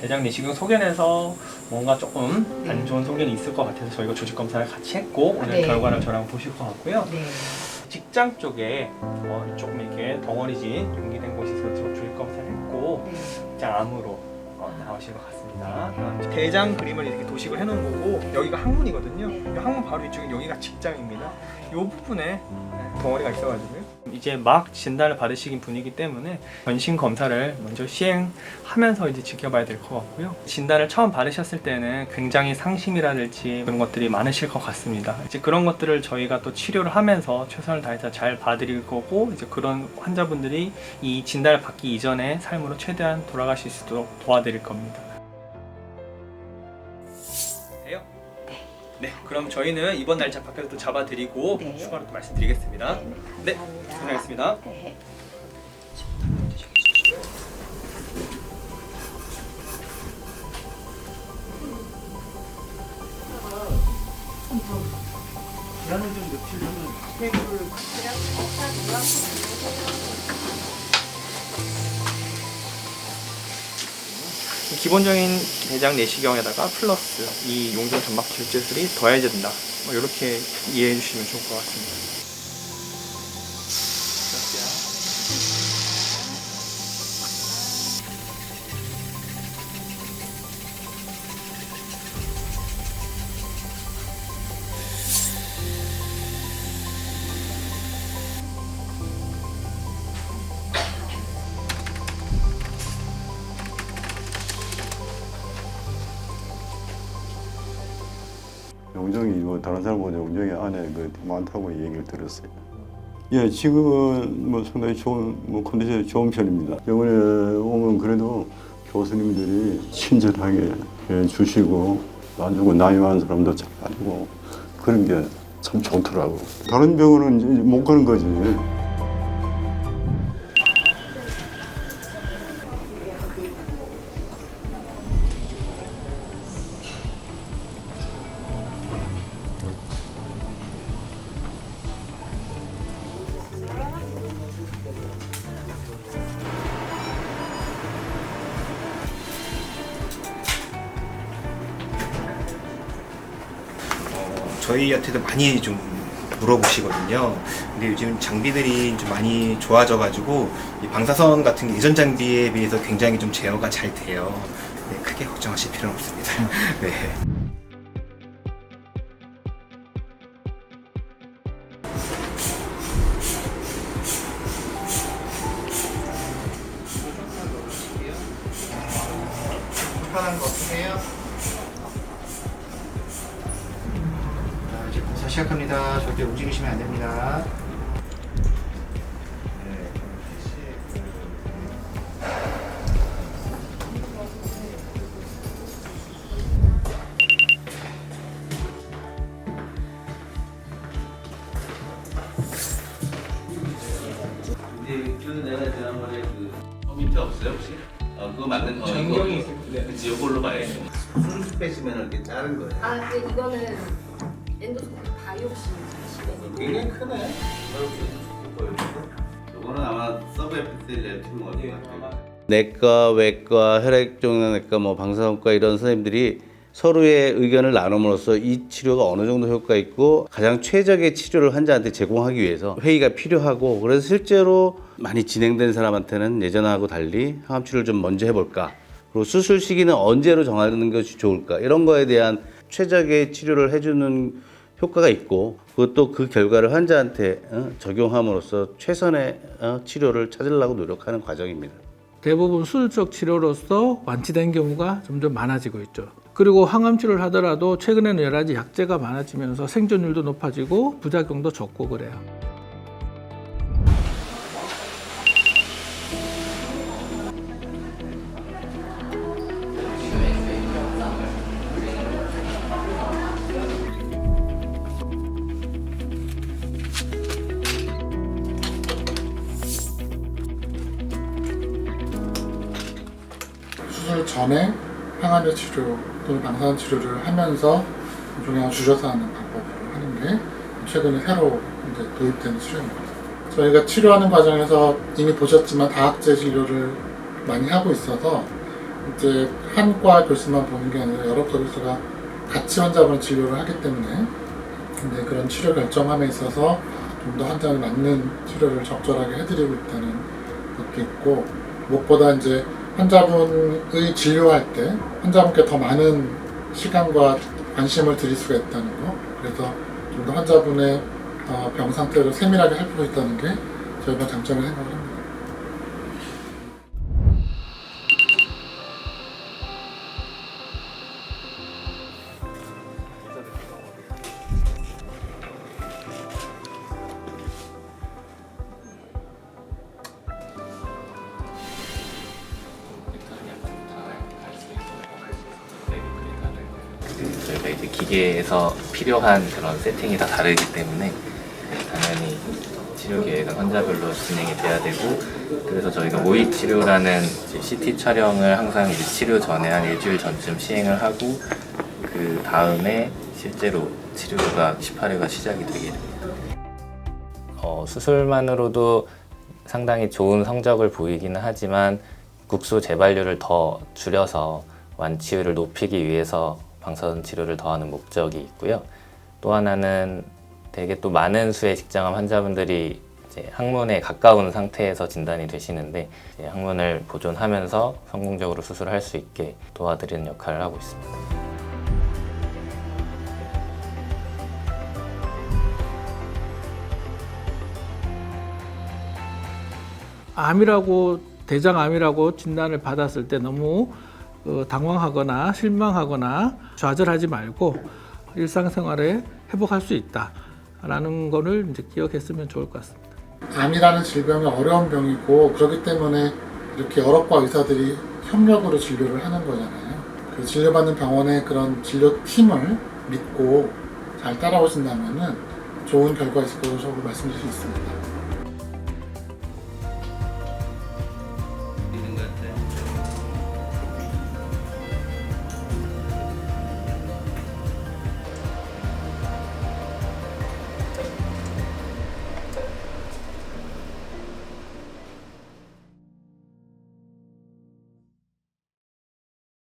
대장 내 시경 소견에서 뭔가 조금 안 좋은 소견이 있을 것 같아서 저희가 조직 검사를 같이 했고 오늘 네. 결과를 저랑 보실 것 같고요. 네. 직장 쪽에 어, 조금 이렇게 덩어리진 용기된 곳이 있어서 조직 검사를 했고 네. 직장 암으로 어, 나오신 것 같습니다. 어, 대장 그림을 이렇게 도식을 해놓은 거고 여기가 항문이거든요. 이 항문 바로 이쪽에 여기가 직장입니다. 이 부분에 네, 덩어리가 있어가지고요. 이제 막 진단을 받으시긴 분이기 때문에 전신 검사를 먼저 시행하면서 이제 지켜봐야 될 것 같고요. 진단을 처음 받으셨을 때는 굉장히 상심이라든지 그런 것들이 많으실 것 같습니다. 이제 그런 것들을 저희가 또 치료를 하면서 최선을 다해서 잘 봐드릴 거고 이제 그런 환자분들이 이 진단을 받기 이전에 삶으로 최대한 돌아가실 수 있도록 도와드릴 겁니다. 돼요? 네, 그럼 저희는 이번 날짜 밖에서 또 잡아드리고 네. 추가로 또 말씀드리겠습니다. 네, 감사합니다. 고생하셨습니다. 네. 기한을 좀 늦추려면 기본적인 대장 내시경에다가 플러스 이 용종 점막 절제술이 더해진다. 뭐 이렇게 이해해 주시면 좋을 것 같습니다. 용종이 뭐 다른 사람보다 용종이 안에 그 많다고 얘기를 들었어요. 예, 지금은 뭐 상당히 좋은 뭐 컨디션이 좋은 편입니다. 병원에 오면 그래도 교수님들이 친절하게 예, 주시고 놔주고 나이 많은 사람도 잘 놔주고 그런 게 참 좋더라고. 다른 병원은 못 가는 거지. 저희한테도 많이 좀 물어보시거든요. 근데 요즘 장비들이 좀 많이 좋아져가지고 이 방사선 같은 게 예전 장비에 비해서 굉장히 좀 제어가 잘 돼요. 네, 크게 걱정하실 필요는 없습니다. 네. 편한 거 없으세요? 자, 검사 시작합니다. 절대 움직이시면 안 됩니다. 근데 그 내가 지난번에 그 어, 밑에 없어요 혹시? 어 그거 맞는 거 전경이 이거. 있을 때 그치 이걸로 봐야지 순 스페시멘을 이렇게 자른 거예요 아, 근데 이거는 엔도스코피 바이옵시 굉장히 크네. 이거는 아마 서브 에피텔리얼 튜머 어디 같아요 내과, 외과, 혈액종양내과, 뭐 방사선과 이런 선생님들이 서로의 의견을 나눔으로써 이 치료가 어느 정도 효과 있고 가장 최적의 치료를 환자한테 제공하기 위해서 회의가 필요하고 그래서 실제로 많이 진행된 사람한테는 예전하고 달리 항암 치료를 좀 먼저 해볼까? 그리고 수술 시기는 언제로 정하는 것이 좋을까? 이런 거에 대한 최적의 치료를 해주는 효과가 있고 그것도 그 결과를 환자한테 어, 적용함으로써 최선의 어, 치료를 찾으려고 노력하는 과정입니다. 대부분 수술적 치료로서 완치된 경우가 점점 많아지고 있죠. 그리고 항암 치료를 하더라도 최근에는 여러 가지 약제가 많아지면서 생존율도 높아지고 부작용도 적고 그래요. 전에 항암의 치료 또는 방사선 치료를 하면서 종양을 줄여서 하는 방법으로 하는 게 최근에 새로 이제 도입된 치료입니다. 저희가 치료하는 과정에서 이미 보셨지만 다학제 진료를 많이 하고 있어서 이제 한과 교수만 보는 게 아니라 여러 교수가 같이 환자분을 진료를 하기 때문에 근데 그런 치료 결정함에 있어서 좀 더 환자에 맞는 치료를 적절하게 해드리고 있다는 것도 있고 무엇보다 이제 환자분의 진료할 때 환자분께 더 많은 시간과 관심을 드릴 수가 있다는 거 그래서 좀 더 환자분의 어, 병 상태를 세밀하게 살피고 있다는 게 저희가 장점을 생각을 합니다. 저희가 이제 기계에서 필요한 그런 세팅이 다 다르기 때문에 당연히 치료 계획은 환자별로 진행이 돼야 되고 그래서 저희가 모의 치료라는 CT 촬영을 항상 이제 치료 전에 한 일주일 전쯤 시행을 하고 그 다음에 실제로 치료가 18회가 시작이 되게 됩니다. 어, 수술만으로도 상당히 좋은 성적을 보이기는 하지만 국소 재발률을 더 줄여서 완치율을 높이기 위해서 방사선 치료를 더하는 목적이 있고요. 또 하나는 되게 또 많은 수의 직장암 환자분들이 항문에 가까운 상태에서 진단이 되시는데 항문을 보존하면서 성공적으로 수술을 할수 있게 도와드리는 역할을 하고 있습니다. 암이라고 대장암이라고 진단을 받았을 때 너무 어, 당황하거나 실망하거나 좌절하지 말고 일상생활에 회복할 수 있다라는 거를 이제 기억했으면 좋을 것 같습니다. 암이라는 질병이 어려운 병이고 그렇기 때문에 이렇게 여러 과 의사들이 협력으로 진료를 하는 거잖아요. 그 진료받는 병원의 그런 진료팀을 믿고 잘 따라오신다면은 좋은 결과 있을 거라고 말씀드릴 수 있습니다.